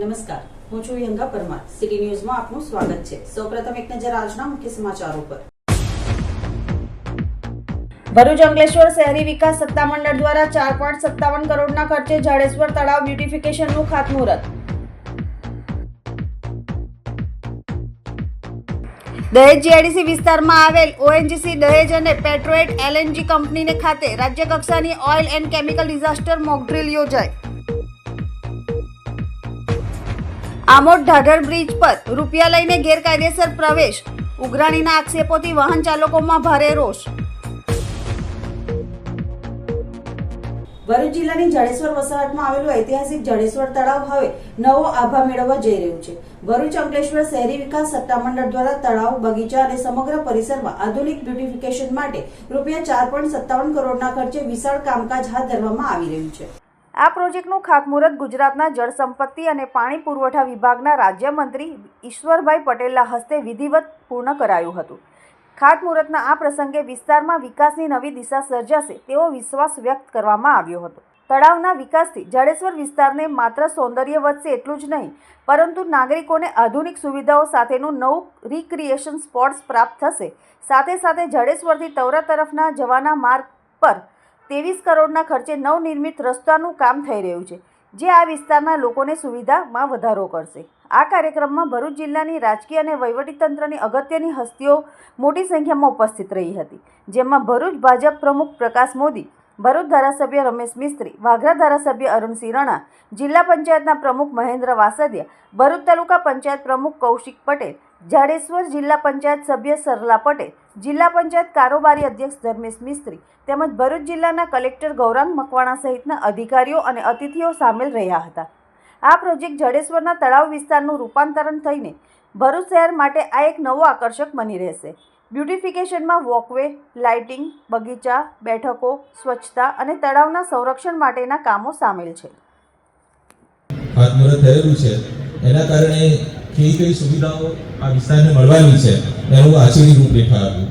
નમસ્કાર. હું છું યંગા પરમાર. સિટી ન્યૂઝમાં આપનું સ્વાગત છે. સૌપ્રથમ એક નજર આજના મુખ્ય સમાચારો પર. ભરૂચ અંકલેશ્વર શહેરી વિકાસ સત્તામંડળ દ્વારા ચાર પોઈન્ટ સત્તાવન કરોડના ખર્ચે જાડેશ્વર તળાવ બ્યુટિફિકેશનનું ખાતમુહૂર્ત. દહેજ જીઆઈડીસી વિસ્તારમાં આવેલ ઓએનજીસી દહેજ અને પેટ્રોએટ એલએનજી કંપનીને ખાતે રાજ્ય કક્ષાની oil and chemical disaster mock drill યોજાઈ. આમોદ ઢાઢર બ્રિજ પર રૂપિયા લઈને ગેરકાયદેસર પ્રવેશ. ઉઘરાણીના આક્ષેપોથી વાહન ચાલકોમાં ભારે રોષ. ભરૂચ જિલ્લાની જડેશ્વર વસાહતમાં આવેલું ઐતિહાસિક જડેશ્વર તળાવ હવે નવો આભા મેળવવા જઈ રહ્યું છે. ભરૂચ અંકલેશ્વર શહેરી વિકાસ સત્તામંડળ દ્વારા તળાવ, બગીચા અને સમગ્ર પરિસરમાં આધુનિક બ્યુટિફિકેશન માટે રૂપિયા ચાર પોઈન્ટ સત્તાવન કરોડના ખર્ચે વિશાળ કામકાજ હાથ ધરવામાં આવી રહ્યું છે. આ પ્રોજેક્ટનું ખાતમુહૂર્ત ગુજરાતના જળસંપત્તિ અને પાણી પુરવઠા વિભાગના રાજ્યમંત્રી ઈશ્વરભાઈ પટેલના હસ્તે વિધિવત પૂર્ણ કરાયું હતું. ખાતમુહૂર્તના આ પ્રસંગે વિસ્તારમાં વિકાસની નવી દિશા સર્જાશે તેવો વિશ્વાસ વ્યક્ત કરવામાં આવ્યો હતો. તળાવના વિકાસથી જડેશ્વર વિસ્તારને માત્ર સૌંદર્ય વધશે એટલું જ નહીં, પરંતુ નાગરિકોને આધુનિક સુવિધાઓ સાથેનું નવું રિક્રિએશન સ્પોટ્સ પ્રાપ્ત થશે. સાથે સાથે જડેશ્વરથી તવરા તરફના જવાના માર્ગ પર ત્રેવીસ કરોડના ખર્ચે નવનિર્મિત રસ્તાનું કામ થઈ રહ્યું છે, જે આ વિસ્તારના લોકોને સુવિધામાં વધારો કરશે. આ કાર્યક્રમમાં ભરૂચ જિલ્લાની રાજકીય અને વહીવટીતંત્રની અગત્યની હસ્તીઓ મોટી સંખ્યામાં ઉપસ્થિત રહી હતી, જેમાં ભરૂચ ભાજપ પ્રમુખ પ્રકાશ મોદી ભરૂચ ધારાસભ્ય રમેશ મિસ્ત્રી વાઘરા ધારાસભ્ય અરુણસિંહ રણા જિલ્લા પંચાયતના પ્રમુખ મહેન્દ્ર વાસદિયા, ભરૂચ તાલુકા પંચાયત પ્રમુખ કૌશિક પટેલ, જાડેશ્વર જિલ્લા પંચાયત સભ્ય સરલા પટેલ, જિલ્લા પંચાયત કારોબારી અધ્યક્ષ ધર્મેશ મિસ્ત્રી તેમજ ભરૂચ જિલ્લાના કલેક્ટર ગૌરાંગ મકવાણા સહિતના અધિકારીઓ અને અતિથિઓ સામેલ રહ્યા હતા. આ પ્રોજેક્ટ જડેશ્વરના તળાવ વિસ્તારનું રૂપાંતરણ થઈને ભરૂચ શહેર માટે આ એક નવો આકર્ષક બની રહેશે. બ્યુટિફિકેશનમાં વોકવે, લાઇટિંગ, બગીચા, બેઠકો, સ્વચ્છતા અને તળાવના સંરક્ષણ માટેના કામો સામેલ છે. ખાતમુહૂર્ત થયેલું છે. એના કારણે કઈ કઈ સુવિધાઓ આ વિસ્તારને મળવાની છે એનું આચરી રૂપરેખા આપ્યું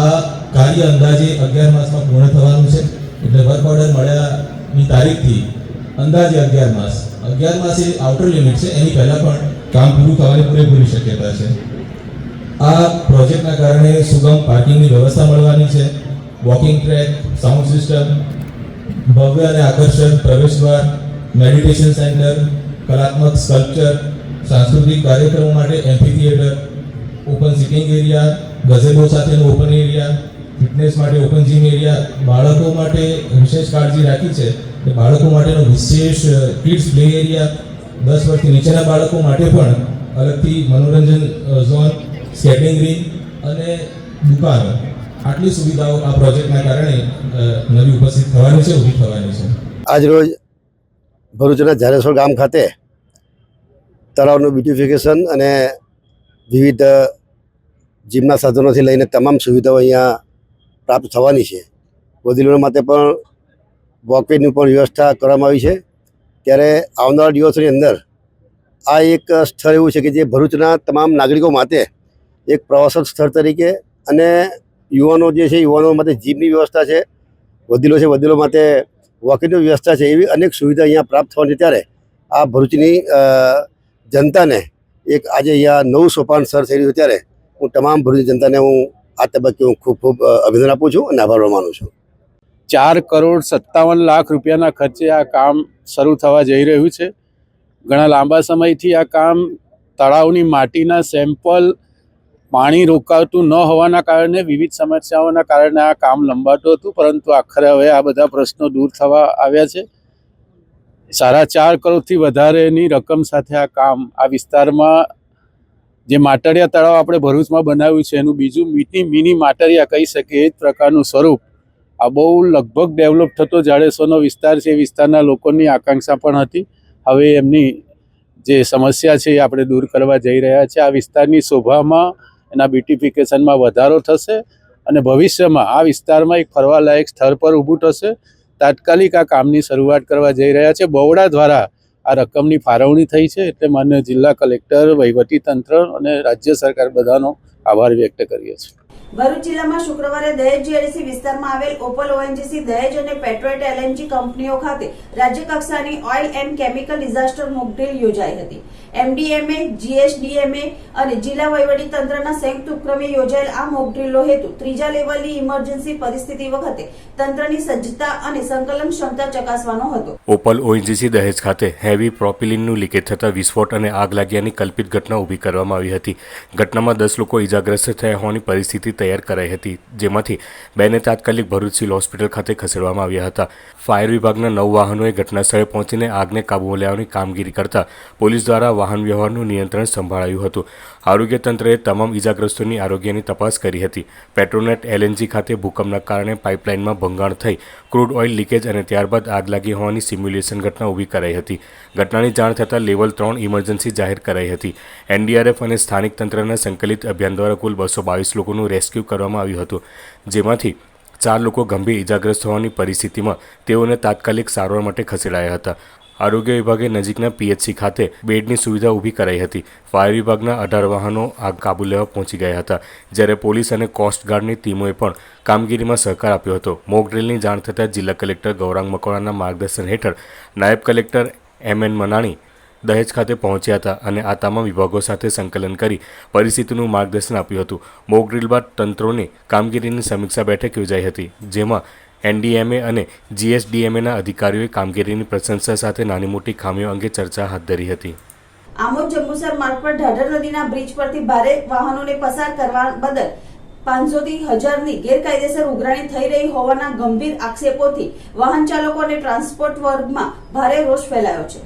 આ કાર્ય અંદાજે અગિયાર માસમાં પૂર્ણ થવાનું છે. એટલે વર્ક ઓર્ડર મળ્યાની તારીખથી અંદાજે અગિયાર માસ. અગિયાર માસ એ આઉટર લિમિટ છે, એની પહેલાં પણ કામ પૂરું થવાની પૂરેપૂરી શક્યતા છે. આ પ્રોજેક્ટના કારણે સુગમ પાર્કિંગની વ્યવસ્થા મળવાની છે. વોકિંગ ટ્રેક સાઉન્ડ સિસ્ટમ ભવ્ય અને આકર્ષક પ્રવેશદ્વાર મેડિટેશન સેન્ટર કલાત્મક સ્કલ્પચર સાંસ્કૃતિક કાર્યક્રમો માટે amphitheatre open sitting area gazebo સાથેનો ઓપન એરિયા ફિટનેસ માટે ઓપન જીમ એરિયા બાળકો માટે વિશેષ કાળજી રાખી છે કે બાળકો માટેનો વિશેષ કિડ્સ પ્લે એરિયા દસ વર્ષથી નીચેના બાળકો માટે પણ અલગથી મનોરંજન ઝોન સ્કેટિંગ રિંગ અને દુકાનો. આટલી સુવિધાઓ આ પ્રોજેક્ટના કારણે નવી ઉપસ્થિત થવાની છે, ઊભી થવાની છે. આજરોજ ભરૂચના ઝારેશ્વર ગામ ખાતે તળાવનું બ્યુટિફિકેશન અને વિવિધ જીમના સાધનોથી લઈને તમામ સુવિધાઓ અહીંયા પ્રાપ્ત થવાની છે. વડીલો માટે પણ વોકવેની પણ વ્યવસ્થા કરવામાં આવી છે. ત્યારે આવનારા દિવસોની અંદર આ એક સ્થળ એવું છે કે જે ભરૂચના તમામ નાગરિકો માટે એક પ્રવાસન સ્થળ તરીકે અને યુવાનો જે છે યુવાનો માટે જીમની વ્યવસ્થા છે, વડીલો છે, વડીલો માટે વોકિંગની વ્યવસ્થા છે, એવી અનેક સુવિધા અહીંયા પ્રાપ્ત થવાની ત્યારે આ ભરૂચની જનતાને એક આજે અહીંયા નવું સોપાન સર થઈ રહ્યું ત્યારે હું તમામ ભરૂચની જનતાને હું આ તબક્કે હું ખૂબ ખૂબ અભિનંદન આપું છું અને આભાર માનું છું. ચાર કરોડ સત્તાવન લાખ રૂપિયાના ખર્ચે આ કામ શરૂ થવા જઈ રહ્યું છે. ઘણા લાંબા સમયથી આ કામ તળાવની માટીના સેમ્પલ પાણી રોકાતું ન હોવાના કારણે, વિવિધ સમસ્યાઓના કારણે આ કામ લંબાતું હતું, પરંતુ આખરે હવે આ બધા પ્રશ્નો દૂર થવા આવ્યા છે. સાડા ચાર કરોડથી વધારેની રકમ સાથે આ કામ, આ વિસ્તારમાં જે માટડિયા તળાવ આપણે ભરૂચમાં બનાવ્યું છે, એનું બીજું મીની મિની માટડિયા કહી શકીએ, એ જ પ્રકારનું સ્વરૂપ. આ બહુ લગભગ ડેવલપ થતો જાડેસોનો વિસ્તાર છે, એ વિસ્તારના લોકોની આકાંક્ષા પણ હતી. હવે એમની જે સમસ્યા છે, એ આપણે દૂર કરવા જઈ રહ્યા છે. આ વિસ્તારની શોભામાં એના બ્યુટિફિકેશનમાં વધારો થશે અને ભવિષ્યમાં આ વિસ્તારમાં એક ફરવાલાયક સ્થળ પર ઊભું થશે. તાત્કાલિક આ કામની શરૂઆત કરવા જઈ રહ્યા છે. બહોળા દ્વારા આ રકમની ફાળવણી થઈ છે એટલે માન્ય જિલ્લા કલેક્ટર વહીવટીતંત્ર અને રાજ્ય સરકાર બધાનો આભાર વ્યક્ત કરીએ છીએ. ભરૂચ જિલ્લામાં શુક્રવારે દહેજ જીઆઈડીસી વિસ્તારમાં આવેલ ઓપલ ઓએનજીસી દહેજ અને પેટ્રોટ એલએનજી કંપનીઓ ખાતે રાજ્ય કક્ષાની oil and chemical disaster mock drill યોજાઈ હતી. એમડીએમએ જીએસડીએમએ અને જિલ્લા વહીવટી તંત્રના સંયુક્ત ઉપક્રમે યોજાયેલ આ મોકડ્રીલનો હેતુ ત્રીજા લેવલની ઇમરજન્સી પરિસ્થિતિ વખતે તંત્રની સજ્જતા અને સંકલન ક્ષમતા ચકાસવાનો હતો. ઓપલ ઓએનજીસી દહેજ ખાતે હેવી પ્રોપિલિનનું લીકેજ થતાં વિસ્ફોટ અને આગ લાગ્યાની કલ્પિત ઘટના ઊભી કરવામાં આવી હતી. ઘટનામાં દસ લોકો ઇજાગ્રસ્ત થયા હોવાની પરિસ્થિતિ તૈયાર કરાઈ હતી, જેમાંથી બેને તાત્કાલિક ભરૂચ હોસ્પિટલ ખાતે ખસેડવામાં આવ્યા હતા. ફાયર વિભાગના નવ વાહનોએ ઘટના સ્થળે પહોંચીને આગને કાબૂમાં લેવાની કામગીરી કરતા પોલીસ દ્વારા વાહન વ્યવહારનું નિયંત્રણ સંભાળાયું હતું. આરોગ્ય તંત્રએ તમામ ઇજાગ્રસ્તોની આરોગ્યની તપાસ કરી હતી. પેટ્રોનેટ એલએનજી ખાતે ભૂકંપના કારણે પાઇપલાઇનમાં ભંગાણ થઈ ક્રૂડ ઓઇલ લીકેજ અને ત્યારબાદ આગ લાગી હોવાની સિમ્યુલેશન ઘટના ઊભી કરાઈ હતી. ઘટનાની જાણ થતાં લેવલ ત્રણ ઇમરજન્સી જાહેર કરાઈ હતી. એનડીઆરએફ અને સ્થાનિક તંત્રના સંકલિત અભિયાન દ્વારા કુલ બસો બાવીસ લોકોનું રેસ્ક્યુ કરવામાં આવ્યું હતું, જેમાંથી ચાર લોકો ગંભીર ઇજાગ્રસ્ત હોવાની પરિસ્થિતિમાં તેઓને તાત્કાલિક સારવાર માટે ખસેડાયા હતા. આરોગ્ય વિભાગે નજીકના પીએચસી ખાતે બેડની સુવિધા ઊભી કરાઈ હતી. ફાયર વિભાગના અઢાર વાહનો આગ કાબુ લેવા પહોંચી ગયા હતા. જ્યારે પોલીસ અને કોસ્ટગાર્ડની ટીમોએ પણ કામગીરીમાં સહકાર આપ્યો હતો. મોક ડ્રીલની જાણ થતાં જિલ્લા કલેક્ટર ગૌરાંગ મકવાણાના માર્ગદર્શન હેઠળ નાયબ કલેક્ટર એમ એન મનાણી દહેજ ખાતે પહોંચ્યા હતા અને આ તમામ વિભાગો સાથે સંકલન કરી પરિસ્થિતિનું માર્ગદર્શન આપ્યું હતું. મોક બાદ તંત્રોની કામગીરીની સમીક્ષા બેઠક યોજાઈ હતી, જેમાં એનડીએમએ અને જીએસડીએમએના અધિકારીઓએ કામગીરીની પ્રશંસા સાથે નાની મોટી ખામીઓ અંગે ચર્ચા હાથ ધરી હતી. આમોદ જંબુસર માર્ગ પર ઢાઢર નદીના બ્રિજ પરથી ભારે વાહનોને પસાર કરવા બદલ પાંચસો થી હજારની ગેરકાયદેસર ઉઘરાણી થઈ રહી હોવાના ગંભીર આક્ષેપોથી વાહન ચાલકો અને ટ્રાન્સપોર્ટ વર્ગમાં ભારે રોષ ફેલાયો છે.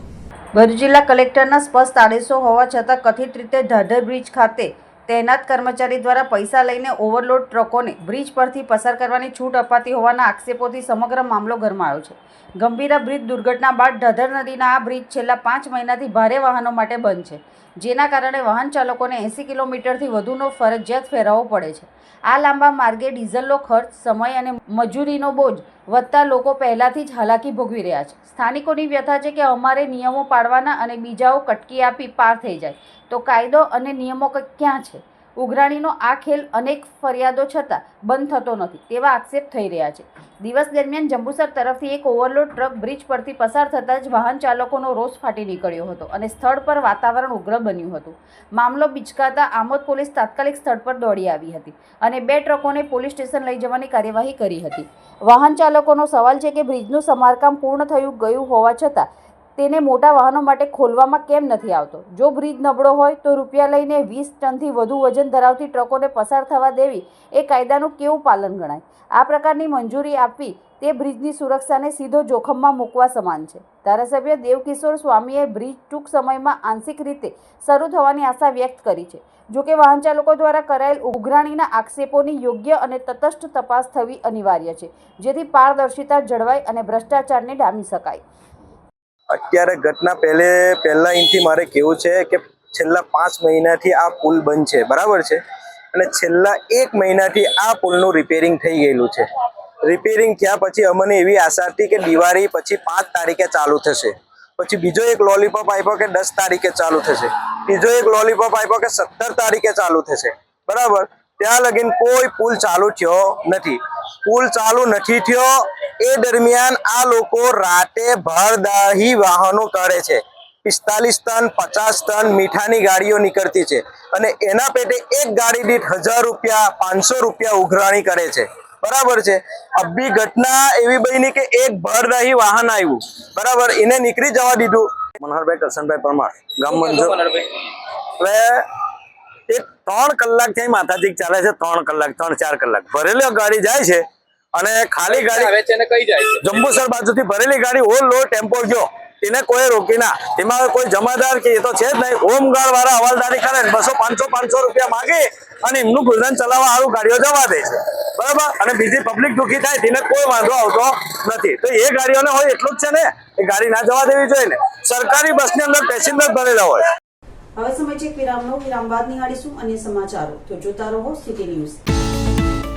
ભરૂચ જિલ્લા કલેક્ટરના સ્પષ્ટ આદેશો હોવા છતાં કથિત રીતે ઢાઢર બ્રિજ ખાતે તૈનાત કર્મચારી દ્વારા પૈસા લઈને ઓવરલોડ ટ્રકોને બ્રિજ પરથી પસાર કરવાની છૂટ અપાતી હોવાના આક્ષેપોથી સમગ્ર મામલો ગરમાયો છે. ગંભીરા બ્રિજ દુર્ઘટના બાદ ઢધર નદીના આ બ્રિજ છેલ્લા પાંચ મહિનાથી ભારે વાહનો માટે બંધ છે. જેના કારણે વાહન ચાલકોને એંસી કિલોમીટરથી વધુનો ફરજિયાત ફેરવવો પડે છે. આ લાંબા માર્ગે ડીઝલનો ખર્ચ, સમય અને મજૂરીનો બોજ વધતા લોકો પહેલાથી જ હાલાકી ભોગવી રહ્યા છે. સ્થાનિકોની વ્યથા છે કે અમારે નિયમો પાડવાના અને બીજાઓ કટકી આપી પાર થઈ જાય. તો કાયદો અને નિયમો ક્યાં છે? ઉઘરાણીનો આ ખેલ અનેક ફરિયાદો છતાં બંધ થતો નથી તેવા આક્ષેપ થઈ રહ્યા છે. દિવસ દરમિયાન જંબુસર તરફથી એક ઓવરલોડ ટ્રક બ્રિજ પરથી પસાર થતાં જ વાહન ચાલકોનો રોષ ફાટી નીકળ્યો હતો અને સ્થળ પર વાતાવરણ ઉગ્ર બન્યું હતું. મામલો બિચકાતા આમોદ પોલીસ તાત્કાલિક સ્થળ પર દોડી આવી હતી અને બે ટ્રકોને પોલીસ સ્ટેશન લઈ જવાની કાર્યવાહી કરી હતી. વાહન ચાલકોનો સવાલ છે કે બ્રિજનું સમારકામ પૂર્ણ થયું ગયું હોવા છતાં તેને મોટા વાહનો માટે ખોલવામાં કેમ નથી આવતો? જો બ્રિજ નબળો હોય તો રૂપિયા લઈને વીસ ટનથી વધુ વજન ધરાવતી ટ્રકોને પસાર થવા દેવી એ કાયદાનું કેવું પાલન ગણાય? આ પ્રકારની મંજૂરી આપવી તે બ્રિજની સુરક્ષાને સીધો જોખમમાં મૂકવા સમાન છે. ધારાસભ્ય દેવકિશોર સ્વામીએ બ્રિજ ટૂંક સમયમાં આંશિક રીતે શરૂ થવાની આશા વ્યક્ત કરી છે. જોકે વાહન ચાલકો દ્વારા કરાયેલ ઉઘરાણીના આક્ષેપોની યોગ્ય અને તટસ્થ તપાસ થવી અનિવાર્ય છે, જેથી પારદર્શિતા જળવાય અને ભ્રષ્ટાચારને ડામી શકાય. અત્યારે ઘટના પહેલે, પહેલા અહીંથી મારે કેવું છે કે છેલ્લા પાંચ મહિનાથી આ પુલ બંધ છે, બરાબર છે? અને છેલ્લા એક મહિનાથી આ પુલનું રિપેરિંગ થઈ ગયેલું છે. રિપેરિંગ થયા પછી અમને એવી આશા હતી કે દિવાળી પછી પાંચ તારીખે ચાલુ થશે. પછી બીજો એક લોલીપોપ આપ્યો કે દસ તારીખે ચાલુ થશે. બીજો એક લોલીપોપ આપ્યો કે સત્તર તારીખે ચાલુ થશે. બરાબર? ત્યાં લગીન કોઈ પુલ ચાલુ થયો નથી. પુલ ચાલુ નથી થયો એ દરમિયાન આ લોકો રાતે ભરદાહી વાહનો કરે છે. પિસ્તાલીસ ટન પચાસ ટન મીઠાની ગાડીઓ નીકળતી છે અને એના પેટે એક ગાડી દીઠ હજાર રૂપિયા પાંચસો રૂપિયા ઉઘરાણી કરે છે. બરાબર છે? અભી ઘટના એવી બની કે એક ભરદાહી વાહન આવ્યું. બરાબર? એને નીકળી જવા દીધું. મનોહરભાઈ કરશનભાઈ પરમાર ગામ મંજૂર. હવે એ ત્રણ કલાકથી માથાથી ચાલે છે ત્રણ કલાક ત્રણ ચાર કલાક. ભરેલો ગાડી જાય છે અને ખાલી ગાડી જંબુસર બાજુથી ભરેલી ગાડી ઓલ લો ટેમ્પો ગયો. એને કોઈ રોકી ના. એમાં કોઈ જમાદાર કે એ તો છે જ નહીં. હોમગાર્ડ વાળા હવાલદારી કરે બસો પાંચસો પાંચસો રૂપિયા માગે અને એમનું ગુજરાન ચલાવવા સારું ગાડીઓ જવા દે છે. બરાબર? અને બીજી પબ્લિક દુઃખી થાય તેને કોઈ વાંધો આવતો નથી. તો એ ગાડીઓને હોય એટલું જ છે ને એ ગાડી ના જવા દેવી જોઈએ ને. સરકારી બસની અંદર પેસેન્જર ભરેલા હોય. હવે સમય છે એક વિરામનો. વિરામ બાદ નિહાળીશું અન્ય સમાચારો. તો જોતા રહો city news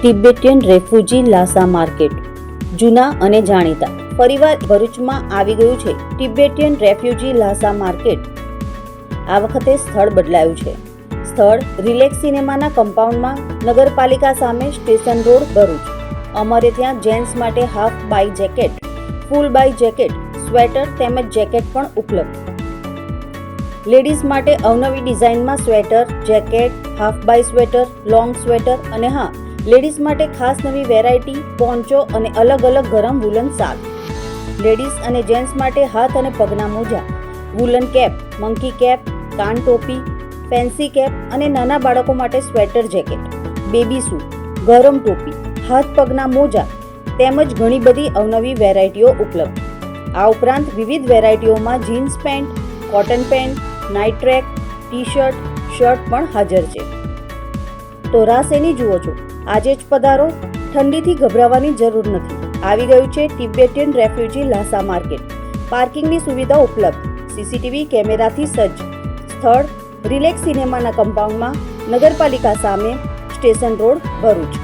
Tibetan refugee Lhasa market. જૂના અને જાણીતા. ફરીવાર ભરૂચમાં આવી ગયું છે તિબેટિયન રેફ્યુજી લાસા માર્કેટ. આ વખતે સ્થળ બદલાયું છે. સ્થળ રિલેક્સ સિનેમાના કમ્પાઉન્ડમાં નગરપાલિકા સામે સ્ટેશન રોડ ભરૂચ. અમારે ત્યાં જેન્ટ્સ માટે half by jacket, full by jacket, sweater તેમજ જેકેટ પણ ઉપલબ્ધ. લેડીઝ માટે અવનવી ડિઝાઇનમાં sweater, jacket, half by sweater, long sweater અને હા લેડીઝ માટે ખાસ નવી વેરાયટી, પોન્ચો અને અલગ અલગ ગરમ વુલન શાક. લેડીઝ અને જેન્ટ્સ માટે હાથ અને પગના મોજા વુલન કેપ મંકી કેપ કાન ટોપી ફેન્સી કેપ અને નાના બાળકો માટે સ્વેટર જેકેટ બેબી સૂટ ગરમ ટોપી, હાથ પગના મોજા તેમજ ઘણી બધી અવનવી વેરાયટીઓ ઉપલબ્ધ. આ ઉપરાંત વિવિધ વેરાયટીઓમાં jeans pant cotton pant night track T shirt shirt પણ હાજર છે. તો રાસ એની જુઓ છો. આજે જ પધારો. ઠંડીથી ગભરાવાની જરૂર નથી. આવી ગયું છે તિબેટિયન રેફ્યુજી લાસા માર્કેટ. પાર્કિંગની સુવિધા ઉપલબ્ધ. સીસીટીવી કેમેરાથી સજ્જ. સ્થળ, રિલેક્સ સિનેમાના કમ્પાઉન્ડમાં, નગરપાલિકા સામે, સ્ટેશન રોડ, ભરૂચ.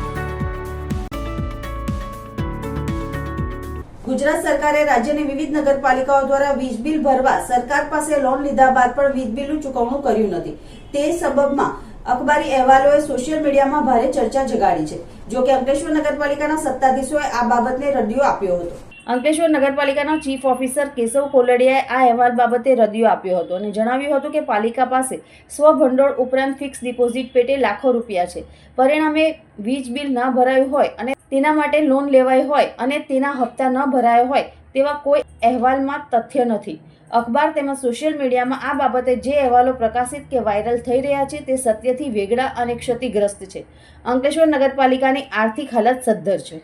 ગુજરાત સરકારે રાજ્યની વિવિધ નગરપાલિકાઓ દ્વારા વીજ બિલ ભરવા સરકાર પાસે લોન લીધા બાદ પણ વીજ બિલનું ચૂકવણું કર્યું નથી. તે સબબમાં અખબારી અહેવાલોએ સોશિયલ મીડિયામાં ભારે ચર્ચા જગાડી છે. જો કે અંકલેશ્વર નગરપાલિકાના સત્તાધીશોએ આ બાબતને રદિયો આપ્યો હતો. અંકલેશ્વર નગરપાલિકાના ચીફ ઓફિસર કેશવ કોલડિયાએ આ અહેવાલ બાબતે રદિયો આપ્યો હતો અને જણાવ્યું હતું કે પાલિકા પાસે સ્વભંડોળ ઉપરાંત ફિક્સ ડિપોઝિટ પેટે લાખો રૂપિયા છે. પરિણામે વીજ બિલ ન ભરાયું હોય અને તેના માટે લોન લેવાઈ હોય અને તેના હપ્તા ન ભરાયા હોય તેવા કોઈ અહેવાલમાં તથ્ય નથી. અખબાર તેમજ સોશિયલ મીડિયામાં આ બાબતે જે અહેવાલો પ્રકાશિત કે વાયરલ થઈ રહ્યા છે તે સત્યથી વેગળા અને ક્ષતિગ્રસ્ત છે. અંકલેશ્વર નગરપાલિકાની આર્થિક હાલત સદ્ધર છે.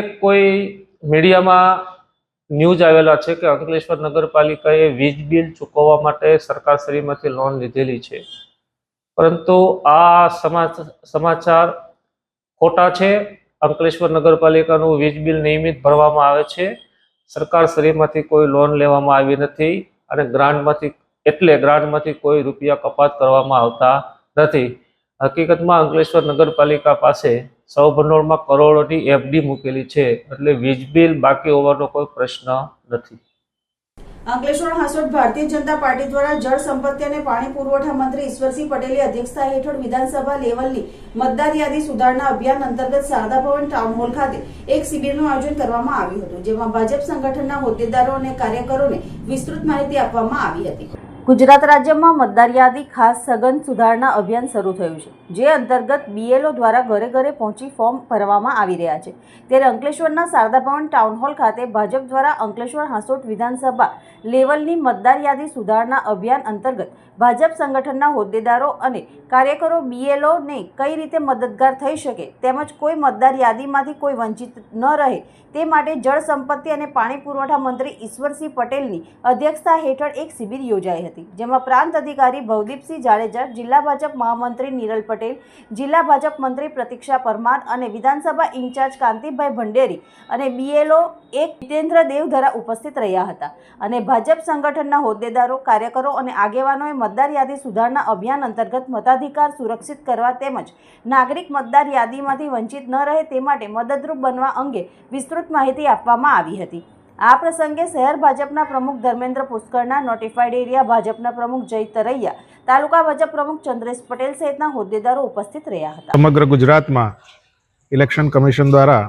કોઈ મીડિયામાં ન્યૂઝ આવેલા છે કે અંકલેશ્વર નગરપાલિકાએ વીજ બિલ ચૂકવવા માટે સરકારશ્રીમાંથી લોન લીધેલી છે. પરંતુ આ સમા- સમાચાર ખોટા છે. અંકલેશ્વર નગરપાલિકાનું વીજ બિલ નિયમિત ભરવામાં આવે છે. સરકારશ્રીમાંથી કોઈ લોન લેવામાં આવી નથી અને ગ્રાન્ટમાંથી એટલે ગ્રાન્ટમાંથી કોઈ રૂપિયા કપાત કરવામાં આવતા નથી. હકીકતમાં અંકલેશ્વર નગરપાલિકા પાસે સૌ ભંડોળમાં કરોડોની એફડી મૂકેલી છે, એટલે વીજ બિલ બાકી હોવાનો કોઈ પ્રશ્ન નથી. અંકલેશ્વર હાંસોટ ભારતીય જનતા પાર્ટી દ્વારા જળ સંપત્તિ અને પાણી પુરવઠા મંત્રી ઈશ્વરસિંહ પટેલની અધ્યક્ષતા હેઠળ વિધાનસભા લેવલની મતદાર યાદી સુધારણા અભિયાન અંતર્ગત શારદા ભવન ટાઉન હોલ ખાતે એક શિબિરનું આયોજન કરવામાં આવ્યું હતું, જેમાં ભાજપ સંગઠનના હોદ્દેદારો અને કાર્યકરોને વિસ્તૃત માહિતી આપવામાં આવી હતી. ગુજરાત રાજ્યમાં મતદાર યાદી ખાસ સઘન સુધારણા અભિયાન શરૂ થયું છે, જે અંતર્ગત બીએલઓ દ્વારા ઘરે ઘરે પહોંચી ફોર્મ ભરવામાં આવી રહ્યા છે. ત્યારે અંકલેશ્વરના શારદા ભવન ટાઉન હોલ ખાતે ભાજપ દ્વારા અંકલેશ્વર હાંસોટ વિધાનસભા લેવલની મતદાર યાદી સુધારણા અભિયાન અંતર્ગત ભાજપ સંગઠનના હોદ્દેદારો અને કાર્યકરો બીએલઓને કઈ રીતે મદદગાર થઈ શકે તેમજ કોઈ મતદાર યાદીમાંથી કોઈ વંચિત ન રહે તે માટે જળ સંપત્તિ અને પાણી પુરવઠા મંત્રી ઈશ્વરસિંહ પટેલની અધ્યક્ષતા હેઠળ એક શિબિર યોજાઈ હતી, જેમાં પ્રાંત અધિકારી ભવદીપસિંહ જાડેજા, જિલ્લા ભાજપ મહામંત્રી નિરલ પટેલ, જિલ્લા ભાજપ મંત્રી પ્રતિક્ષા પરમાર અને વિધાનસભા ઇન્ચાર્જ કાંતિભાઈ ભંડેરી અને બીએલઓ એક જીતેન્દ્ર દેવધરા ઉપસ્થિત રહ્યા હતા. અને ભાજપ સંગઠનના હોદ્દેદારો, કાર્યકરો અને આગેવાનોએ મતદાર યાદી સુધારણા અભિયાન અંતર્ગત મતાધિકાર સુરક્ષિત કરવા તેમજ નાગરિક મતદાર યાદીમાંથી વંચિત ન રહે તે માટે મદદરૂપ બનવા અંગે વિસ્તૃત માહિતી આપવામાં આવી હતી. આ પ્રસંગે શહેર ભાજપના પ્રમુખ ધર્મેન્દ્ર પુષ્કરના નોટિફાઈડ એરિયા ભાજપના પ્રમુખ જય તરૈયા, તાલુકા ભાજપ પ્રમુખ ચંદ્રેશ પટેલ સહિતના હોદ્દેદારો ઉપસ્થિત રહ્યા હતા. સમગ્ર ગુજરાતમાં ઇલેક્શન કમિશન દ્વારા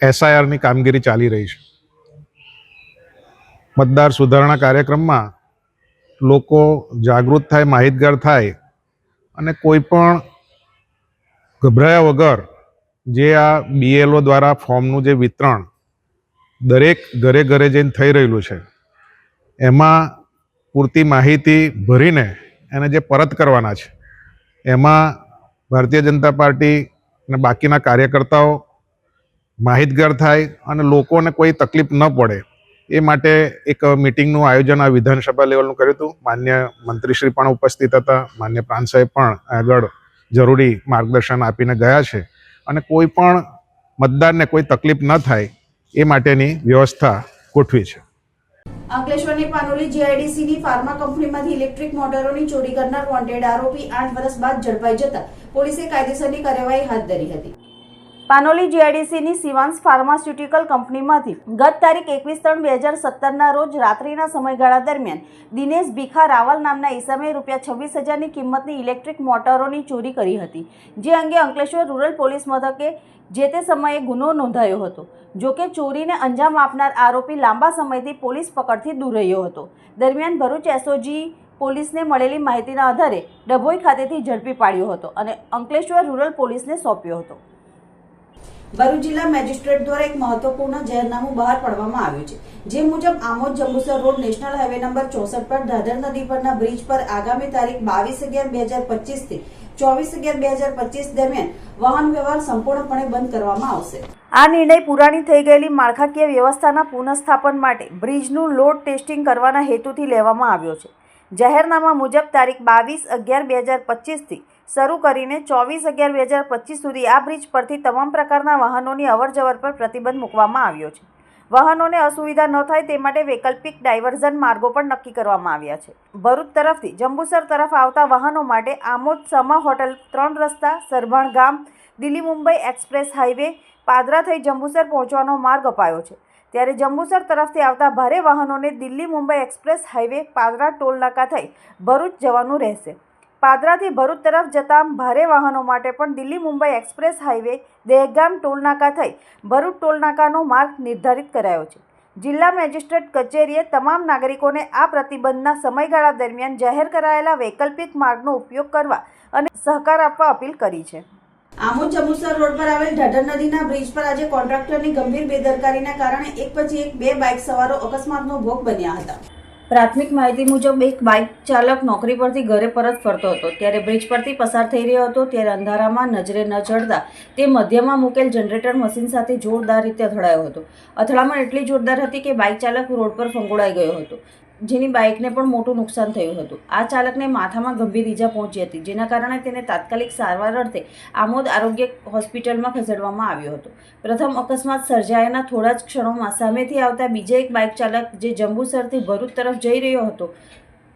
એસઆઈઆરની કામગીરી ચાલી રહી છે. મતદાર સુધારણા કાર્યક્રમમાં લોકો જાગૃત થાય, માહિતગાર થાય અને કોઈ પણ ગભરાયા વગર જે આ બીએલઓ દ્વારા ફોર્મનું જે વિતરણ દરેક ઘરે ઘરે જઈને થઈ રહેલું છે. એમાં પૂરતી માહિતી ભરીને એને જે પરત કરવાના છે. એમાં ભારતીય જનતા પાર્ટી અને બાકીના કાર્યકર્તાઓ માહિતગાર થાય અને લોકોને કોઈ તકલીફ ન પડે. એ માટે એક મિટિંગનું આયોજન આ વિધાનસભા લેવલનું કર્યું હતું. માન્ય મંત્રીશ્રી પણ ઉપસ્થિત હતા. માન્ય પ્રાંત સાહેબ પણ આગળ જરૂરી માર્ગદર્શન આપીને ગયા છે. અને કોઈ પણ મતદારને કોઈ તકલીફ ન થાય એ માટેની વ્યવસ્થા ગોઠવી છે. અંકલેશ્વરની પાનોલી જીઆઈડીસીની ફાર્મા કંપનીમાંથી ઇલેક્ટ્રિક મોટરોની ચોરી કરનાર વોન્ટેડ આરોપી આઠ વર્ષ બાદ ઝડપાઈ જતા પોલીસે કાયદેસરની કાર્યવાહી હાથ ધરી હતી. પાનોલી જીઆઈડીસીની સિવાન્સ ફાર્માસ્યુટિકલ કંપનીમાંથી ગત તારીખ એકવીસ ત્રણ બે હજાર સત્તરના રોજ રાત્રિના સમયગાળા દરમિયાન દિનેશ ભીખા રાવલ નામના ઈસમે રૂપિયા છવ્વીસ હજારની કિંમતની ઇલેક્ટ્રિક મોટરોની ચોરી કરી હતી. જે અંગે અંકલેશ્વર રૂરલ પોલીસ મથકે જે તે સમયે ગુનો નોંધાયો હતો. જોકે ચોરીને અંજામ આપનાર આરોપી લાંબા સમયથી પોલીસ પકડથી દૂર રહ્યો હતો. દરમિયાન ભરૂચ એસઓજી પોલીસને મળેલી માહિતીના આધારે ડભોઈ ખાતેથી ઝડપી પાડ્યો હતો અને અંકલેશ્વર રૂરલ પોલીસને સોંપ્યો હતો. ભરૂચ જિલ્લા મેજિસ્ટ્રેટ દ્વારા એક મહત્વપૂર્ણ જાહેરનામું બહાર પાડવામાં આવ્યું છે. જે મુજબ, Amod Jambusar road national highway number ચોસઠ પર દાદર નદી પરના બ્રિજ પર આગામી તારીખ બાવીસ અગિયાર બે હજાર પચીસથી ચોવીસ અગિયાર બે હજાર પચીસ દરમિયાન વાહન વ્યવહાર સંપૂર્ણપણે બંધ કરવામાં આવશે. આ નિર્ણય પુરાણી થઈ ગયેલી માળખાકીય વ્યવસ્થાના પુનઃસ્થાપન માટે બ્રિજનું લોડ ટેસ્ટિંગ કરવાના હેતુથી લેવામાં આવ્યો છે. જાહેરનામા મુજબ, તારીખ બાવીસ અગિયાર બે હજાર પચીસથી શરૂ કરીને ચોવીસ અગિયાર બે હજાર પચીસ સુધી આ બ્રિજ પરથી તમામ પ્રકારના વાહનોની અવરજવર પર પ્રતિબંધ મૂકવામાં આવ્યો છે. વાહનોને અસુવિધા ન થાય તે માટે વૈકલ્પિક ડાયવર્ઝન માર્ગો પણ નક્કી કરવામાં આવ્યા છે. ભરૂચ તરફથી જંબુસર તરફ આવતા વાહનો માટે આમોદ સમા હોટલ ત્રણ રસ્તા, સરભણ ગામ, દિલ્હી મુંબઈ એક્સપ્રેસ હાઈવે, પાદરા થઈ જંબુસર પહોંચવાનો માર્ગ અપાયો છે. ત્યારે જંબુસર તરફથી આવતા ભારે વાહનોને Delhi Mumbai express highway, Padra toll નાકા થઈ ભરૂચ જવાનું રહેશે. પાદરાથી ભરૂચ તરફ જતા ભારે વાહનો માટે પણ દિલ્હી મુંબઈ એક્સપ્રેસ હાઈવે દહેગામ ટોલનાકા થઈ ભરૂચ ટોલનાકાનો માર્ગ નિર્ધારિત કરાયો છે. જિલ્લા મેજિસ્ટ્રેટ કચેરીએ તમામ નાગરિકોને આ પ્રતિબંધના સમયગાળા દરમિયાન જાહેર કરાયેલા વૈકલ્પિક માર્ગનો ઉપયોગ કરવા અને સહકાર આપવા અપીલ કરી છે. આમોદ જંબુસર રોડ પર આવેલ ઢઢર નદીના બ્રિજ પર આજે કોન્ટ્રાક્ટરની ગંભીર બેદરકારીના કારણે એક પછી એક બે બાઇક સવારો અકસ્માતનો ભોગ બન્યા હતા. પ્રાથમિક માહિતી મુજબ એક બાઇક ચાલક નોકરી પરથી ઘરે પરત ફરતો હતો. ત્યારે બ્રિજ પરથી પસાર થઈ રહ્યો હતો. ત્યારે અંધારામાં નજરે ન ચડતા તે મધ્યમાં મૂકેલ જનરેટર મશીન સાથે જોરદાર રીતે અથડાયો હતો. અથડામણ એટલી જોરદાર હતી કે બાઇક ચાલક રોડ પર ફંગોળાઈ ગયો હતો. જેની બાઇકને પણ મોટું નુકસાન થયું હતું. આ ચાલકને માથામાં ગંભીર ઈજા પહોંચી હતી, જેના કારણે તેને તાત્કાલિક સારવાર અર્થે આમોદ આરોગ્ય હોસ્પિટલમાં ખસેડવામાં આવ્યો હતો. પ્રથમ અકસ્માત સર્જાયાના થોડા જ ક્ષણોમાં સામેથી આવતા બીજા એક બાઇક ચાલક જે જંબુસરથી ભરૂચ તરફ જઈ રહ્યો હતો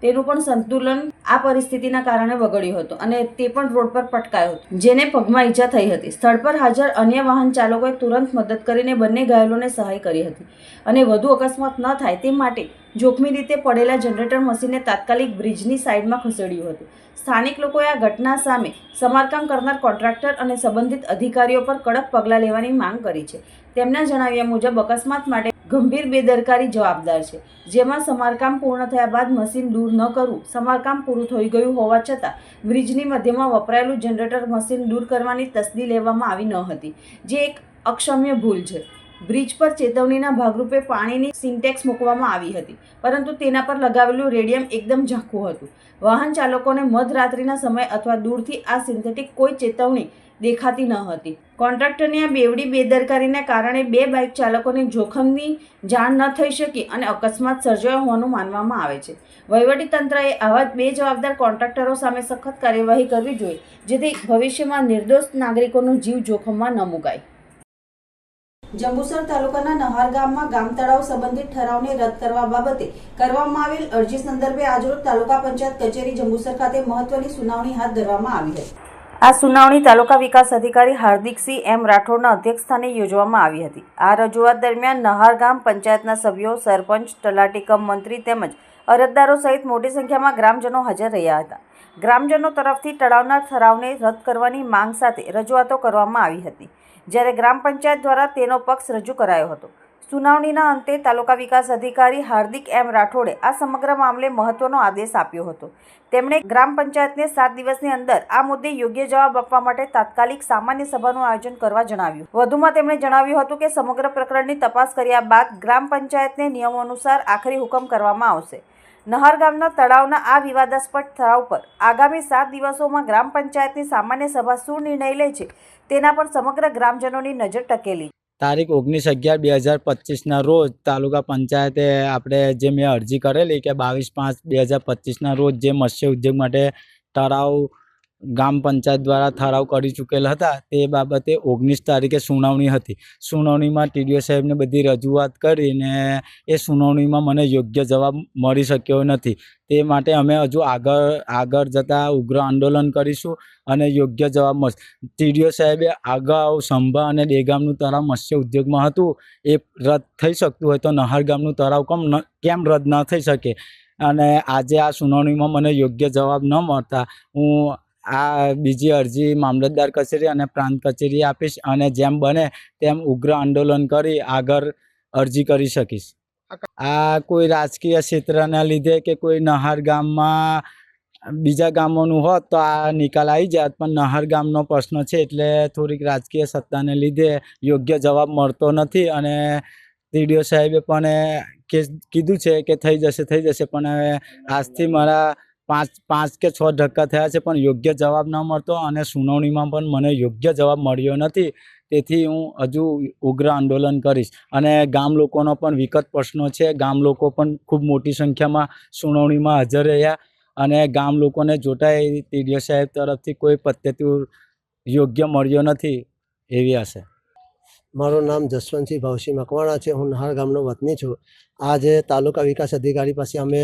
તેનું પણ સંતુલન આ પરિસ્થિતિના કારણે બગડ્યું હતું અને તે પણ રોડ પર પટકાયો હતો. જેને પગમાં ઈજા થઈ હતી. સ્થળ પર હાજર અન્ય વાહન ચાલકોએ તુરંત મદદ કરીને બંને ઘાયલોને સહાય કરી હતી અને વધુ અકસ્માત ન થાય તે માટે જોખમી રીતે પડેલા જનરેટર મશીનને તાત્કાલિક બ્રિજની સાઈડમાં ખસેડ્યું હતું. સ્થાનિક લોકોએ આ ઘટના સામે સમારકામ કરનાર કોન્ટ્રાક્ટર અને સંબંધિત અધિકારીઓ પર કડક પગલાં લેવાની માંગ કરી છે. તેમના જણાવ્યા મુજબ અકસ્માત માટે ગંભીર બેદરકારી જવાબદાર છે. જેમાં સમારકામ પૂર્ણ થયા બાદ મશીન દૂર ન કરવું, સમારકામ પૂરું થઈ ગયું હોવા છતાં બ્રિજની મધ્યમાં વપરાયેલું જનરેટર મશીન દૂર કરવાની તસદી લેવામાં આવી ન હતી, જે એક અક્ષમ્ય ભૂલ છે. બ્રિજ પર ચેતવણીના ભાગરૂપે પાણીની સિન્ટેક્સ મૂકવામાં આવી હતી, પરંતુ તેના પર લગાવેલું રેડિયમ એકદમ ઝાંખું હતું. વાહન ચાલકોને મધરાત્રિના સમય અથવા દૂરથી આ સિન્થેટિક કોઈ ચેતવણી દેખાતી ન હતી. કોન્ટ્રાક્ટરની આ બેવડી બેદરકારીને કારણે બે બાઇક ચાલકોને જોખમની જાણ ન થઈ શકી અને અકસ્માત સર્જાયો હોવાનું માનવામાં આવે છે. વહીવટી તંત્રએ આવા બે જવાબદાર કોન્ટ્રાક્ટરો સામે સખત કાર્યવાહી કરવી જોઈએ, જેથી ભવિષ્યમાં નિર્દોષ નાગરિકોનો જીવ જોખમમાં ન મુકાય. જંબુસર તાલુકાના નહાર ગામમાં ગામ તળાવ સંબંધિત ઠરાવને રદ કરવા બાબતે કરવામાં આવેલ અરજી સંદર્ભે આજરોજ તાલુકા પંચાયત કચેરી જંબુસર ખાતે મહત્વની સુનાવણી હાથ ધરવામાં આવી હતી. આ સુનાવણી તાલુકા વિકાસ અધિકારી હાર્દિકસિંહ એમ રાઠોડના અધ્યક્ષસ્થાને યોજવામાં આવી હતી. આ રજૂઆત દરમિયાન નહાર ગામ પંચાયતના સભ્યો, સરપંચ, તલાટી કમ મંત્રી તેમજ અરજદારો સહિત મોટી સંખ્યામાં ગ્રામજનો હાજર રહ્યા હતા. ગ્રામજનો તરફથી તળાવના ઠરાવને રદ કરવાની માંગ સાથે રજૂઆતો કરવામાં આવી હતી. જ્યારે ગ્રામ પંચાયત દ્વારા તેનો પક્ષ રજૂ કરાયો હતો. સુનાવણીના અંતે તાલુકા વિકાસ અધિકારી હાર્દિક એમ રાઠોડે આ સમગ્ર મામલે મહત્વનો આદેશ આપ્યો હતો. તેમણે ગ્રામ પંચાયતને સાત દિવસની અંદર આ મુદ્દે યોગ્ય જવાબ આપવા માટે તાત્કાલિક સામાન્ય સભાનું આયોજન કરવા જણાવ્યું. વધુમાં તેમણે જણાવ્યું હતું કે સમગ્ર પ્રકરણની તપાસ કર્યા બાદ ગ્રામ પંચાયતને નિયમો અનુસાર આખરી હુકમ કરવામાં આવશે. નહર ગામના તળાવના આ વિવાદાસ્પદ ઠરાવ પર આગામી સાત દિવસોમાં ગ્રામ પંચાયતની સામાન્ય સભા શું નિર્ણય લે છે તેના પર સમગ્ર ગ્રામજનોની નજર ટકેલી તારીખ ઓગણીસ અગિયાર બે હજાર પચીસના રોજ તાલુકા પંચાયતે આપણે જે મેં અરજી કરેલી કે બાવીસ પાંચ બે હજાર પચીસના રોજ જે મત્સ્ય ઉદ્યોગ માટે તળાવ ગ્રામ પંચાયત દ્વારા ઠરાવ કરી ચૂકેલ હતા. તે બાબતે ઓગણીસ તારીખે સુનાવણી હતી. સુનાવણીમાં ટીડીઓ સાહેબને બધી રજૂઆત કરીને એ સુનાવણીમાં મને યોગ્ય જવાબ મળી શક્યો નથી. તે માટે અમે હજુ આગળ આગળ જતાં ઉગ્ર આંદોલન કરીશું અને યોગ્ય જવાબ મળશે. ટીડીઓ સાહેબે અગાઉ સંભા અને દેગામનું તળાવ મત્સ્ય ઉદ્યોગમાં હતું. એ રદ થઈ શકતું હોય તો નહાર ગામનું તળાવ કમ કેમ રદ ન થઈ શકે? અને આજે આ સુનાવણીમાં મને યોગ્ય જવાબ ન મળતા હું આ બીજી અરજી મામલતદાર કચેરી અને પ્રાંત કચેરી આપીશ અને જેમ બને તેમ ઉગ્ર આંદોલન કરી આગળ અરજી કરી શકીશ. આ કોઈ રાજકીય ક્ષેત્રના લીધે કે કોઈ નહાર ગામમાં બીજા ગામોનું હોત તો આ નિકાલ આવી જાત, પણ નહાર ગામનો પ્રશ્ન છે એટલે થોડીક રાજકીય સત્તાને લીધે યોગ્ય જવાબ મળતો નથી અને ટીડીઓ સાહેબે પણ કે કીધું છે કે થઈ જશે થઈ જશે, પણ હવે આજથી મારા પાંચ પાંચ કે છ ધક્કા થયા છે પણ યોગ્ય જવાબ ન મળતો અને સુનાવણીમાં પણ મને યોગ્ય જવાબ મળ્યો નથી. તેથી હું હજુ ઉગ્ર આંદોલન કરીશ. અને ગામ લોકોનો પણ વિકટ પ્રશ્નો છે. ગામ લોકો પણ ખૂબ મોટી સંખ્યામાં સુનાવણીમાં હાજર રહ્યા અને ગામ લોકોને જોતા એ ટીડીઓ સાહેબ તરફથી કોઈ પદ્ધતિઓ યોગ્ય મળ્યો નથી એવી આશા. મારું નામ જસવંતસિંહ ભાવસિંહ મકવાણા છે. હું નહાર ગામનો વતની છું. આજે તાલુકા વિકાસ અધિકારી પાસે અમે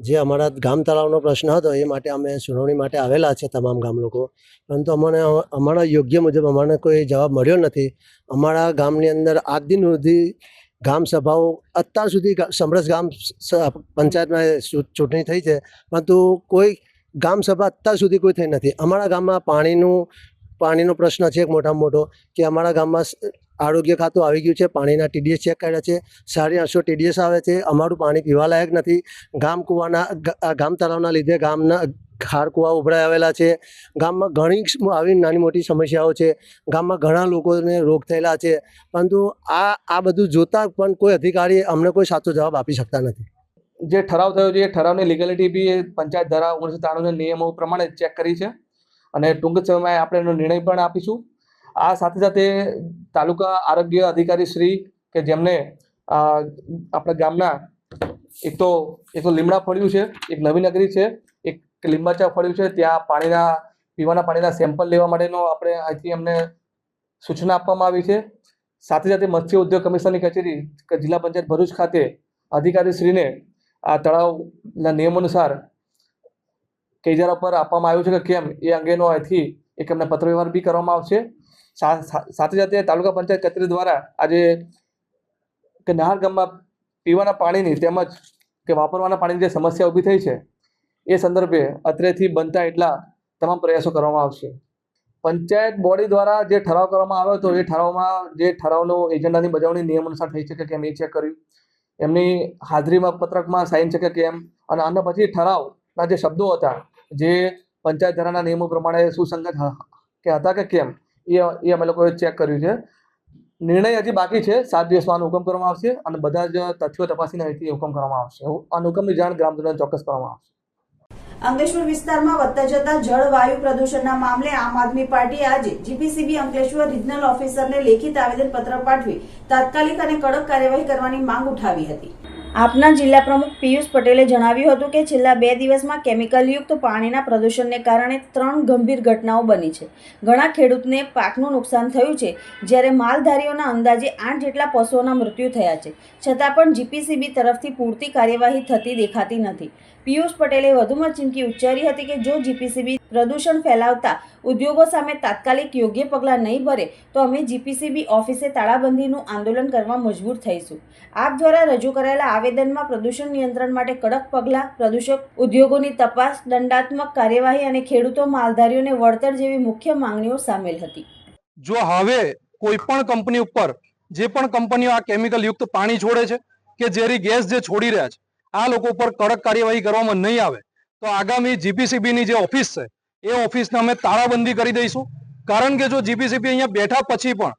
જે અમારા ગામ તળાવનો પ્રશ્ન હતો, એ માટે અમે સુનાવણી માટે આવેલા છે તમામ ગામ લોકો. પરંતુ અમને, અમારા યોગ્ય મુજબ અમને કોઈ જવાબ મળ્યો નથી. અમારા ગામની અંદર આજ દિન સુધી ગામ સભાઓ, અત્યાર સુધી સમરસ ગામ પંચાયતમાં ચૂંટણી થઈ છે. પરંતુ કોઈ ગામ સભા અત્યાર સુધી કોઈ થઈ નથી. અમારા ગામમાં પાણીનું, પાણીનો પ્રશ્ન છે એક મોટામાં મોટો, કે અમારા ગામમાં આરોગ્ય ખાતું આવી ગયું છે, પાણીના ટીડીએસ ચેક કર્યા છે સાડી આઠસો ટીડીએસ આવે છે, અમારું પાણી પીવાલાયક નથી. ગામ કૂવાના ગામ તળાવના લીધે ગામના ખાર કૂવા ઉભરાઈ આવેલા છે. ગામમાં ઘણી આવી નાની મોટી સમસ્યાઓ છે. ગામમાં ઘણા લોકોને રોગ થયેલા છે. પરંતુ આ આ બધું જોતાં પણ કોઈ અધિકારી અમને કોઈ સાચો જવાબ આપી શકતા નથી. જે ઠરાવ થયો છે, એ ઠરાવની લીગેલિટી બી પંચાયત ધારા ઓગણીસો ત્રાણુંના નિયમો પ્રમાણે ચેક કરી છે. અને ટૂંક સમયમાં આપણે એનો નિર્ણય પણ આપીશું. આ સાથે સાથે તાલુકા આરોગ્ય અધિકારી શ્રી કે જેમને આપણા ગામના એક તો એક તો લીમડા ફળ્યું છે, એક નવી નગરી છે, એક લીંબાચા ફળ્યું છે, ત્યાં પાણીના, પીવાના પાણીના સેમ્પલ લેવા માટેનો આપણે અહીંથી એમને સૂચના આપવામાં આવી છે. સાથે સાથે મત્સ્ય ઉદ્યોગ કમિશનની કચેરી જિલ્લા પંચાયત ભરૂચ ખાતે અધિકારીશ્રીને આ તળાવના નિયમ અનુસાર કેજારા પર આપવામાં આવ્યું છે કે કેમ એ અંગેનો અહીંથી એક એમને પત્રવ્યવહાર બી કરવામાં આવશે. સાથે સાથે તાલુકા પંચાયત કચેરી દ્વારા આજે કે નહાર ગામમાં પીવાના પાણીની તેમજ કે વાપરવાના પાણીની જે સમસ્યા ઊભી થઈ છે, એ સંદર્ભે અત્રેથી બનતા એટલા તમામ પ્રયાસો કરવામાં આવશે. પંચાયત બોડી દ્વારા જે ઠરાવ કરવામાં આવ્યો હતો, એ ઠરાવમાં જે ઠરાવનો એજન્ડાની બજાવણી નિયમ અનુસાર થઈ છે કે કેમ એ ચેક કર્યું. એમની હાજરીમાં પત્રકમાં સાઇન છે કે કેમ અને આના પછી ઠરાવના જે શબ્દો હતા, જે પંચાયત ધારાના નિયમો પ્રમાણે સુસંગત કે હતા કે કેમ એ એ અમે લોકોએ ચેક કર્યું છે. નિર્ણય હજી બાકી છે. સાત દિવસમાં હુકમ કરવામાં આવશે અને બધા જ તથ્યો તપાસીને અહીંથી હુકમ કરવામાં આવશે. અને હુકમની જાણ ગ્રામજનોને ચોક્કસ કરવામાં આવશે. અંકલેશ્વર વિસ્તારમાં વધતા જતા જળ વાયુ પ્રદૂષણના મામલે આમ આદમી પાર્ટી આજે જીપીસીબી અંકલેશ્વર રિજનલ ઓફિસરને લેખિત આવેદનપત્ર પાઠવી તાત્કાલિક અને કડક કાર્યવાહી કરવાની માંગ ઉઠાવી હતી. આપના જિલ્લા પ્રમુખ પિયુષ પટેલે જણાવ્યું હતું કે છેલ્લા બે દિવસમાં કેમિકલયુક્ત પાણીના પ્રદૂષણને કારણે ત્રણ ગંભીર ઘટનાઓ બની છે. ઘણા ખેડૂતને પાકનું નુકસાન થયું છે, જ્યારે માલધારીઓના અંદાજે આઠ જેટલા પશુઓના મૃત્યુ થયા છે. છતાં પણ જીપીસીબી તરફથી પૂરતી કાર્યવાહી થતી દેખાતી નથી. પિયુષ પટેલે વધુમાં ચીમકી ઉચ્ચારી હતી કે જો જીપીસીબી પ્રદૂષણ ફેલાવતા ઉદ્યોગો સામે તાત્કાલિક યોગ્ય પગલાં નહીં ભરે, તો અમે જીપીસીબી ઓફિસે તાળાબંધીનું આંદોલન કરવા મજબૂર થઈશું. આપ દ્વારા રજૂ કરાયેલા આવેદનમાં પ્રદૂષણ નિયંત્રણ માટે કડક પગલાં, પ્રદૂષક ઉદ્યોગોની તપાસ, દંડાત્મક કાર્યવાહી અને ખેડૂતો માલધારીઓને વળતર જેવી મુખ્ય માંગણીઓ સામેલ હતી. જો હવે કોઈ પણ કંપની ઉપર, જે પણ કંપનીઓ આ કેમિકલ યુક્ત પાણી છોડે છે કે ઝેરી ગેસ જે છોડી રહ્યા છે આ લોકો ઉપર કડક કાર્યવાહી કરવામાં નહીં આવે. તો આગામી જીપીસીબી ની જે ઓફિસ છે, એ ઓફિસને અમે તાળાબંધી કરી દઈશું. કારણ કે જો જીપીસીબી અહીંયા બેઠા પછી પણ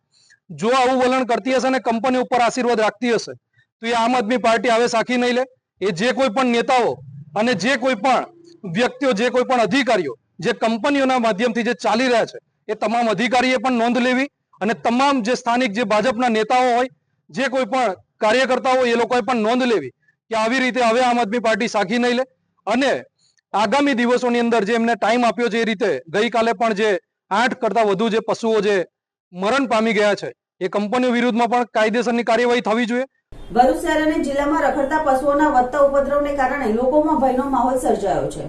જો આવું વલણ કરતી હશે અને કંપની ઉપર આશીર્વાદ રાખતી હશે, તો એ આમ આદમી પાર્ટી આવે સાખી નહીં લે. એ જે કોઈ પણ નેતાઓ અને જે કોઈ પણ વ્યક્તિઓ, જે કોઈ પણ અધિકારીઓ જે કંપનીઓના માધ્યમથી જે ચાલી રહ્યા છે, એ તમામ અધિકારીએ પણ નોંધ લેવી અને તમામ જે સ્થાનિક જે ભાજપના નેતાઓ હોય, જે કોઈ પણ કાર્યકર્તાઓ એ લોકોએ પણ નોંધ લેવી. કે આવી રીતે હવે આમ આદમી પાર્ટી સાખી નહીં લે. અને આગામી દિવસોની અંદર જે એમને ટાઈમ આપ્યો છે એ રીતે ગઈકાલે પણ જે આઠ કરતા વધુ જે પશુઓ જે મરણ પામી ગયા છે, એ કંપનીઓ વિરુદ્ધમાં પણ કાયદેસરની કાર્યવાહી થવી જોઈએ. ભરૂચ શહેર અને જિલ્લામાં રખડતા પશુઓના વધતા ઉપદ્રવને કારણે લોકોમાં ભયનો માહોલ સર્જાયો છે.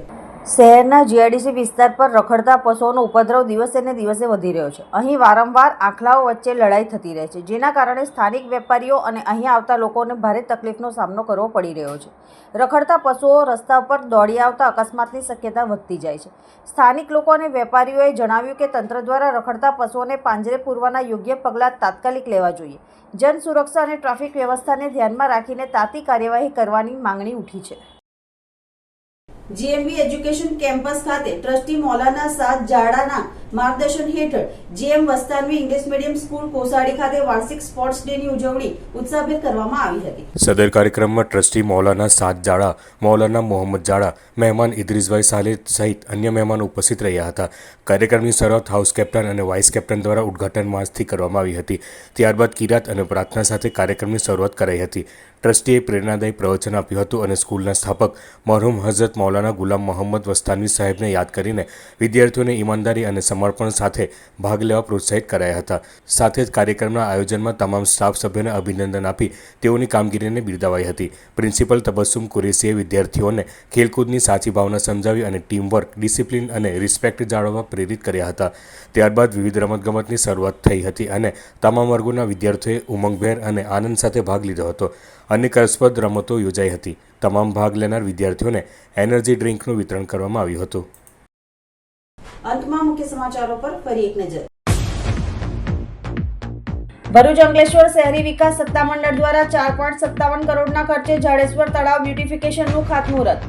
શહેરના જીઆઈડીસી વિસ્તાર પર રખડતા પશુઓનો ઉપદ્રવ દિવસે ને દિવસે વધી રહ્યો છે. અહીં વારંવાર આંખલાઓ વચ્ચે લડાઈ થતી રહે છે, જેના કારણે સ્થાનિક વેપારીઓ અને અહીં આવતા લોકોને ભારે તકલીફનો સામનો કરવો પડી રહ્યો છે. રખડતા પશુઓ રસ્તા પર દોડી આવતા અકસ્માતની શક્યતા વધતી જાય છે. સ્થાનિક લોકો અને વેપારીઓએ જણાવ્યું કે તંત્ર દ્વારા રખડતા પશુઓને પાંજરે પૂરવાના યોગ્ય પગલાં તાત્કાલિક લેવા જોઈએ. જન સુરક્ષા અને ટ્રાફિક વ્યવસ્થાને ધ્યાનમાં રાખીને તાતી કાર્યવાહી કરવાની માંગણી ઉઠી છે. જીએમવી એજ્યુકેશન કેમ્પસ ખાતે ટ્રસ્ટી મૌલાના સાત જાડાના માર્ગદર્શન હેઠળ GM Vastanvi English medium school Kosadi ખાતે વાર્ષિક સ્પોર્ટ્સ ડેની ઉજવણી ઉત્સાહભેર કરવામાં આવી હતી. સદર કાર્યક્રમમાં ટ્રસ્ટી મૌલાના સાત જાડા, મૌલાના મોહમ્મદ જાડા, મહેમાન ઇદ્રીસભાઈ સાલે સહિત અન્ય મહેમાન ઉપસ્થિત રહ્યા હતા. કાર્યક્રમની શરૂઆત હાઉસ કેપ્ટન અને વાઇસ કેપ્ટન દ્વારા ઉદઘાટન માર્ચથી કરવામાં આવી હતી. ત્યારબાદ કિરાત અને પ્રાર્થના સાથે કાર્યક્રમની શરૂઆત કરાઈ હતી. ટ્રસ્ટીએ પ્રેરણાદાયી પ્રવચન આપ્યું હતું અને સ્કૂલના સ્થાપક મરહુમ હઝરત મૌલાના ગુલામ મોહમ્મદ વસ્તાનવી સાહેબને યાદ કરીને વિદ્યાર્થીઓને ઈમાનદારી અને સમર્પણ સાથે ભાગ લેવા પ્રોત્સાહિત કરાયા હતા. સાથે જ કાર્યક્રમના આયોજનમાં તમામ સ્ટાફ સભ્યોને અભિનંદન આપી તેઓની કામગીરીને બિરદાવાઈ હતી. પ્રિન્સિપલ તબસ્સુમ કુરેશીએ વિદ્યાર્થીઓને ખેલકૂદની સાચી ભાવના સમજાવી અને ટીમવર્ક, ડિસિપ્લિન અને રિસ્પેક્ટ જાળવવા પ્રેરિત કર્યા હતા. ત્યારબાદ વિવિધ રમતગમતની શરૂઆત થઈ હતી અને તમામ વર્ગોના વિદ્યાર્થીઓએ ઉમંગભેર અને આનંદ સાથે ભાગ લીધો હતો. અનેક રસપ્રદ રમતો યોજાઈ હતી. તમામ ભાગ લેનાર વિદ્યાર્થીઓને એનર્જી ડ્રિંકનું વિતરણ કરવામાં આવ્યું હતું. અંતમાં મુખ્ય સમાચારો પર ફરી એક નજર. ભરૂચ અંકલેશ્વર શહેરી વિકાસ સત્તામંડળ દ્વારા ચાર પોઈન્ટ સત્તાવન કરોડના ખર્ચે જાડેશ્વર તળાવ બ્યુટિફિકેશનનું ખાતમુહૂર્ત.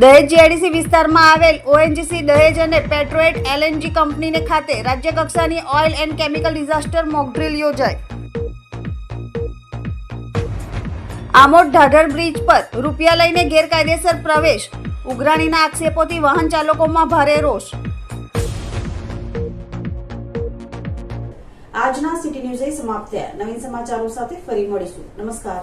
દહેજ જીઆઈડીસી વિસ્તારમાં આવેલ ઓએનજીસી દહેજ અને પેટ્રોએટ એલએનજી કંપનીને ખાતે રાજ્ય કક્ષાની oil and chemical disaster mock drill યોજાઈ. આમોદ ઢાઢર બ્રિજ પર રૂપિયા લઈને ગેરકાયદેસર પ્રવેશ. ઉઘરાણીના આક્ષેપોથી વાહન ચાલકોમાં ભારે રોષ. આજના સિટી ન્યૂઝ સમાપ્ત થયા. નવીન સમાચારો સાથે ફરી મળીશું. નમસ્કાર.